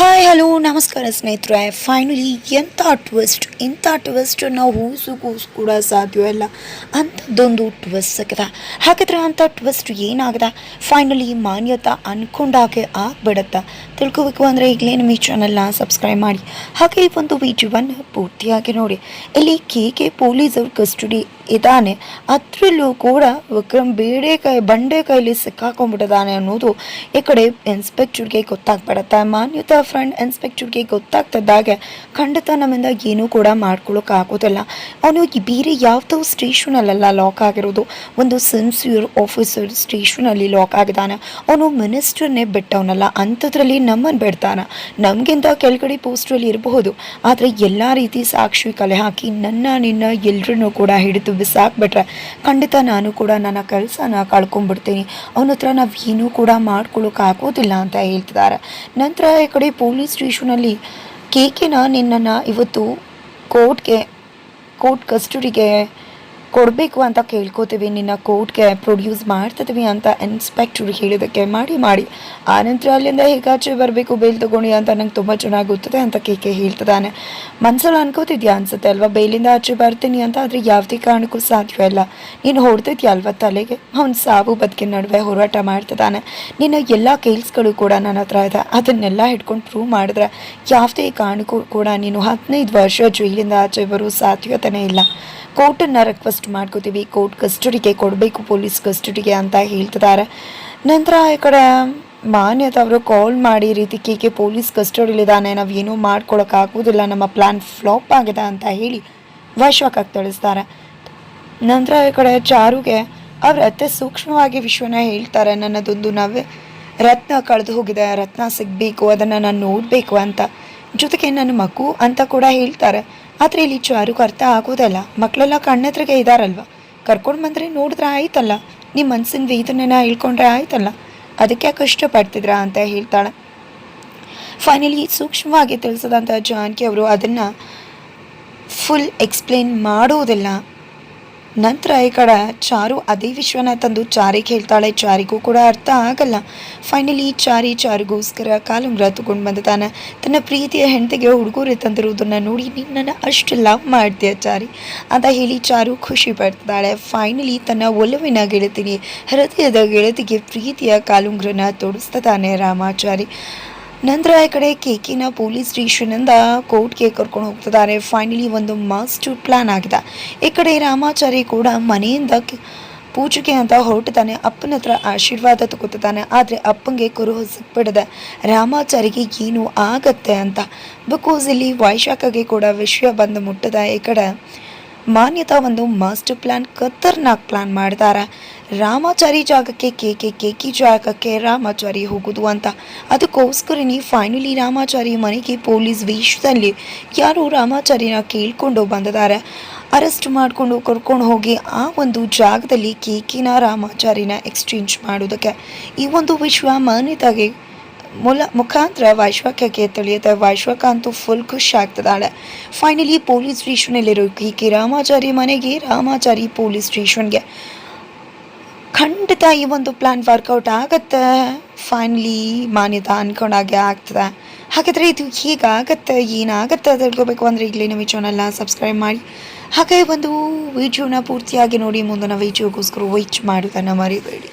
Hi hello ನಮಸ್ಕಾರ ಸ್ನೇಹಿತರೆ. Finally ಎಂಥ ಟ್ವಿಸ್ಟ್ ಇಂಥ ಟ್ವಿಸ್ಟ್ ನಾವು ಊಸು ಕೂಸು ಕೂಡ ಸಾಧ್ಯವಲ್ಲ ಅಂಥದ್ದೊಂದು ಟ್ವಿಸ್ಟ್ ಸಿಕ್ಕಿದೆ. ಹಾಗಾದ್ರೆ ಅಂಥ ಟ್ವಿಸ್ಟ್ ಏನಾಗಿದೆ? ಫೈನಲಿ ಮಾನ್ಯತಾ ಅನ್ಕೊಂಡಾಗೆ ಆಗ್ಬಿಡುತ್ತಾ. ತಿಳ್ಕೋಬೇಕು ಅಂದರೆ ಈಗಲೇ ನಮ್ಮ ಈ ಚಾನಲ್ನ ಸಬ್ಸ್ಕ್ರೈಬ್ ಮಾಡಿ. ಹಾಗೆ ಈ ಒಂದು ವಿಡಿಯೋವನ್ನು ಪೂರ್ತಿಯಾಗಿ ನೋಡಿ. ಇಲ್ಲಿ ಕೆ ಕೆ ಪೊಲೀಸರು ಕಸ್ಟಡಿ ಇದ್ದಾನೆ. ಅದರಲ್ಲೂ ಕೂಡ ವಿಕ್ರಮ್ ಬೇಡೆ ಕೈ, ಬಂಡೆ ಕೈಲಿ ಸಿಕ್ಕಾಕೊಂಡ್ಬಿಟ್ಟಿದ್ದಾನೆ ಅನ್ನೋದು ಈ ಕಡೆ ಇನ್ಸ್ಪೆಕ್ಟರ್ಗೆ ಗೊತ್ತಾಗ್ಬಿಡತ್ತೆ. ಮಾನ್ಯತಾ ಫ್ರೆಂಡ್ ಇನ್ಸ್ಪೆಕ್ಟರ್ಗೆ ಗೊತ್ತಾಗ್ತದಾಗ ಖಂಡಿತ ನಮ್ಮಿಂದ ಏನೂ ಕೂಡ ಮಾಡ್ಕೊಳ್ಳೋಕೆ ಆಗೋದಿಲ್ಲ. ಅವನು ಬೇರೆ ಯಾವುದೋ ಸ್ಟೇಷನಲ್ಲೆಲ್ಲ ಲಾಕ್ ಆಗಿರೋದು. ಒಂದು ಸಿನ್ಸಿಯರ್ ಆಫೀಸರ್ ಸ್ಟೇಷನಲ್ಲಿ ಲಾಕ್ ಆಗಿದ್ದಾನೆ. ಅವನು ಮಿನಿಸ್ಟರ್ನೇ ಬಿಟ್ಟವನಲ್ಲ, ಅಂಥದ್ರಲ್ಲಿ ನಮ್ಮನ್ನು ಬಿಡ್ತಾನೆ. ನಮಗಿಂತ ಕೆಳಗಡೆ ಪೋಸ್ಟಲ್ಲಿ ಇರಬಹುದು. ಆದರೆ ಎಲ್ಲ ರೀತಿ ಸಾಕ್ಷಿ ಕಲೆ ಹಾಕಿ ನನ್ನ ನಿನ್ನ ಎಲ್ಲರನ್ನೂ ಕೂಡ ಹಿಡಿದು ಬಿಸಾಕ್ಬಿಟ್ರೆ ಖಂಡಿತ ನಾನು ಕೂಡ ನನ್ನ ಕೆಲಸನ ಕಳ್ಕೊಂಡ್ಬಿಡ್ತೀನಿ. ಅವನ ಹತ್ರ ನಾವು ಏನೂ ಕೂಡ ಮಾಡ್ಕೊಳ್ಳೋಕೆ ಆಗೋದಿಲ್ಲ ಅಂತ ಹೇಳ್ತಿದ್ದಾರೆ. ನಂತರ ಈ ಕಡೆ ಪೊಲೀಸ್ ಸ್ಟೇಷನಲ್ಲಿ ಕೇಕಿನ ನಿನ್ನನ್ನು ಇವತ್ತು ಕೋರ್ಟ್ಗೆ ಕೋರ್ಟ್ ಕಸ್ಟಡಿಗೆ ಕೊಡಬೇಕು ಅಂತ ಕೇಳ್ಕೋತೀವಿ, ನಿನ್ನ ಕೋರ್ಟ್ಗೆ ಪ್ರೊಡ್ಯೂಸ್ ಮಾಡ್ತಿದ್ವಿ ಅಂತ ಇನ್ಸ್ಪೆಕ್ಟ್ರು ಹೇಳಿದ್ದಕ್ಕೆ ಮಾಡಿ ಮಾಡಿ. ಆನಂತರ ಅಲ್ಲಿಂದ ಹೇಗಾಚೆ ಬರಬೇಕು ಬೇಲ್ ತಗೊಂಡು ಅಂತ ನಂಗೆ ತುಂಬ ಚೆನ್ನಾಗಿ ಗೊತ್ತದೆ ಅಂತ ಕೆ ಹೇಳ್ತಿದ್ದಾನೆ. ಮನ್ಸಲ್ಲಿ ಅನ್ಕೋತಿದ್ಯಾ ಅನ್ಸುತ್ತೆ ಅಲ್ವಾ ಬೇಲಿಂದ ಆಚೆ ಬರ್ತೀನಿ ಅಂತ, ಆದರೆ ಯಾವುದೇ ಕಾರಣಕ್ಕೂ ಸಾಧ್ಯವಿಲ್ಲ ಇಲ್ಲ. ನೀನು ಹೊಡ್ತಿದ್ಯಾ ಅಲ್ವಾ ತಲೆಗೆ? ಅವ್ನು ಸಾವು ಬದುಕಿನ ನಡುವೆ ಹೋರಾಟ ಮಾಡ್ತಿದ್ದಾನೆ. ನಿನ್ನ ಎಲ್ಲ ಕೇಲ್ಸ್ಗಳು ಕೂಡ ನನ್ನ ಹತ್ರ ಇದೆ. ಅದನ್ನೆಲ್ಲ ಹಿಡ್ಕೊಂಡು ಪ್ರೂವ್ ಮಾಡಿದ್ರೆ ಯಾವುದೇ ಕಾರಣಕ್ಕೂ ಕೂಡ ನೀನು ಹದಿನೈದು ವರ್ಷ ಜೈಲಿಂದ ಆಚೆ ಬರೋ ಸಾಧ್ಯತೆನೇ ಇಲ್ಲ. ಕೋರ್ಟನ್ನು ರಿಕ್ವೆಸ್ಟ್ ಮಾಡ್ಕೋತೀವಿ, ಕೋರ್ಟ್ ಕಸ್ಟಡಿಗೆ ಕೊಡಬೇಕು, ಪೊಲೀಸ್ ಕಸ್ಟಡಿಗೆ ಅಂತ ಹೇಳ್ತಿದ್ದಾರೆ. ನಂತರ ಈ ಕಡೆ ಮಾನ್ಯತೆ ಅವರು ಕಾಲ್ ಮಾಡಿ ರೀತಿ ಕೇಕೆ ಪೊಲೀಸ್ ಕಸ್ಟಡಿಲಿದ್ದಾನೆ ನಾವು ಏನೂ ಮಾಡ್ಕೊಳಕ್ಕಾಗೋದಿಲ್ಲ ನಮ್ಮ ಪ್ಲ್ಯಾನ್ ಫ್ಲಾಪ್ ಆಗಿದೆ ಅಂತ ಹೇಳಿ ವಶಕ್ಕಾಗಿ ತಿಳಿಸ್ತಾರೆ ನಂತರ ಈ ಕಡೆ ಚಾರುಗೆ ಅವ್ರ ಅತ್ಯ ಸೂಕ್ಷ್ಮವಾಗಿ ವಿಶ್ವನ ಹೇಳ್ತಾರೆ, ನನ್ನದೊಂದು ನವೆ ರತ್ನ ಕಳೆದು ಹೋಗಿದೆ, ರತ್ನ ಸಿಗಬೇಕು, ಅದನ್ನು ನಾನು ನೋಡಬೇಕು ಅಂತ. ಜೊತೆಗೆ ನನ್ನ ಮಗು ಅಂತ ಕೂಡ ಹೇಳ್ತಾರೆ. ಆದರೆ ಇಲ್ಲಿ ಚಾರುಗೆ ಅರ್ಥ ಆಗೋದಲ್ಲ. ಮಕ್ಕಳೆಲ್ಲ ಕಣ್ಣೆದ್ರಿಗೆ ಇದ್ದಾರಲ್ವ ಕರ್ಕೊಂಡು ಬಂದರೆ ನೋಡಿದ್ರೆ ಆಯ್ತಲ್ಲ. ನಿಮ್ಮ ಮನಸ್ಸಿನ ವೇದನೆನ ಹೇಳ್ಕೊಂಡ್ರೆ ಆಯ್ತಲ್ಲ. ಅದಕ್ಕೆ ಕಷ್ಟಪಡ್ತಿದ್ರಾ ಅಂತ ಹೇಳ್ತಾಳೆ. ಫೈನಲಿ ಸೂಕ್ಷ್ಮವಾಗಿ ತಿಳಿಸದಂಥ ಜಾನಕಿ ಅವರು ಅದನ್ನು ಫುಲ್ ಎಕ್ಸ್ಪ್ಲೇನ್ ಮಾಡೋದಿಲ್ಲ. ನಂತರ ಈ ಕಡೆ ಚಾರು ಅದೇ ವಿಶ್ವನ ತಂದು ಚಾರಿಗೆ ಹೇಳ್ತಾಳೆ. ಚಾರಿಗೂ ಕೂಡ ಅರ್ಥ ಆಗಲ್ಲ. ಫೈನಲಿ ಚಾರಿ ಚಾರಿಗೋಸ್ಕರ ಕಾಲುಂಗ್ರ ತಗೊಂಡು ಬಂದಿದ್ದಾನೆ ತನ್ನ ಪ್ರೀತಿಯ ಹೆಂಡತಿಗೆ ಹುಡುಗರು ತಂದಿರುವುದನ್ನು ನೋಡಿ, ನಿನ್ನನ್ನು ಅಷ್ಟು ಲವ್ ಮಾಡ್ತೀಯ ಚಾರಿ? ಅಂತ ಹೇಳಿ ಚಾರು ಖುಷಿ ಪಡ್ತಾಳೆ. ಫೈನಲಿ ತನ್ನ ಒಲವಿನ ಗೆಳತಿಗೆ, ಹೃದಯದ ಗೆಳತಿಗೆ ಪ್ರೀತಿಯ ಕಾಲುಂಗ್ರನ ತೊಡಿಸ್ತಾನೆ ರಾಮಾಚಾರಿ ನಂತರ ಈ ಕಡೆ ಕೇಕಿನ ಪೊಲೀಸ್ ಸ್ಟೇಷನಿಂದ ಕೋರ್ಟ್ಗೆ ಕರ್ಕೊಂಡು ಹೋಗ್ತಿದ್ದಾರೆ. ಫೈನಲಿ ಒಂದು ಮಾಸ್ಟರ್ ಪ್ಲಾನ್ ಆಗಿದೆ. ಈ ಕಡೆ ರಾಮಾಚಾರಿ ಕೂಡ ಮನೆಯಿಂದ ಪೂಜೆಗೆ ಅಂತ ಹೊರಟಿದ್ದಾನೆ. ಅಪ್ಪನ ಹತ್ರ ಆಶೀರ್ವಾದ ತಗೋತಿದ್ದಾನೆ. ಆದರೆ ಅಪ್ಪಂಗೆ ಕುರುಹು ಸಿಕ್ಬಿಡದೆ ರಾಮಾಚಾರಿಗೆ ಏನು ಆಗತ್ತೆ ಅಂತ? ಬಿಕಾಸ್ ಇಲ್ಲಿ ವೈಶಾಖಗೆ ಕೂಡ ವಿಷಯ ಬಂದು ಮುಟ್ಟದ. ಈ ಕಡೆ ಮಾನ್ಯತಾ ಒಂದು ಮಾಸ್ಟರ್ ಪ್ಲಾನ್ ಖತರ್ನಾಕ್ ಪ್ಲಾನ್ ಮಾಡ್ತಾರೆ. ರಾಮಾಚಾರಿ ಜಾಗಕ್ಕೆ ಕೇಕೆ ಕೇಕಿ ಜಾಗಕ್ಕೆ ರಾಮಾಚಾರಿ ಹೋಗುದು ಅಂತ. ಅದಕ್ಕೋಸ್ಕರನೇ ಫೈನಲಿ ರಾಮಾಚಾರಿ ಮನೆಗೆ ಪೊಲೀಸ್ ವೇಷದಲ್ಲಿ ಯಾರು ರಾಮಾಚಾರಿನ ಕೇಳ್ಕೊಂಡು ಬಂದಿದ್ದಾರೆ ಅರೆಸ್ಟ್ ಮಾಡಿಕೊಂಡು ಕರ್ಕೊಂಡು ಹೋಗಿ ಆ ಒಂದು ಜಾಗದಲ್ಲಿ ಕೇಕಿನ ರಾಮಾಚಾರಿನ ಎಕ್ಸ್ಚೇಂಜ್ ಮಾಡೋದಕ್ಕೆ. ಈ ಒಂದು ವಿಶ್ವ ಮಾನ್ಯತೆಗೆ ಮುಲ ಮುಖಾಂತರ ವೈಶ್ವಕಕ್ಕೆ ತಿಳಿಯುತ್ತೆ ವೈಶ್ವಕ ಅಂತೂ ಫುಲ್ ಖುಷಿ ಆಗ್ತದಾಳೆ. ಫೈನಲಿ ಪೊಲೀಸ್ ಸ್ಟೇಷನಲ್ಲಿರೋ ಈಕೆ ರಾಮಾಚಾರಿ ಮನೆಗೆ ರಾಮಾಚಾರಿ ಪೊಲೀಸ್ ಸ್ಟೇಷನ್ಗೆ ಖಂಡಿತ ಈ ಒಂದು ಪ್ಲ್ಯಾನ್ ವರ್ಕೌಟ್ ಆಗತ್ತೆ. ಫೈನಲಿ ಮಾನ್ಯತ ಅನ್ಕೊಂಡಾಗೆ ಆಗ್ತದೆ. ಹಾಗಾದರೆ ಇದು ಹೀಗಾಗತ್ತೆ? ಏನಾಗತ್ತೆ? ತಿಳ್ಕೊಬೇಕು ಅಂದರೆ ಈಗಲೇ ನಮ್ಮ ಚಾನಲ್ನ ಸಬ್ಸ್ಕ್ರೈಬ್ ಮಾಡಿ. ಹಾಗೆ ಒಂದು ವಿಡಿಯೋನ ಪೂರ್ತಿಯಾಗಿ ನೋಡಿ, ಮುಂದಿನ ವಿಡಿಯೋಗೋಸ್ಕರ ವೈಚ್ ಮಾಡೋದನ್ನು ಮರಿಬೇಡಿ.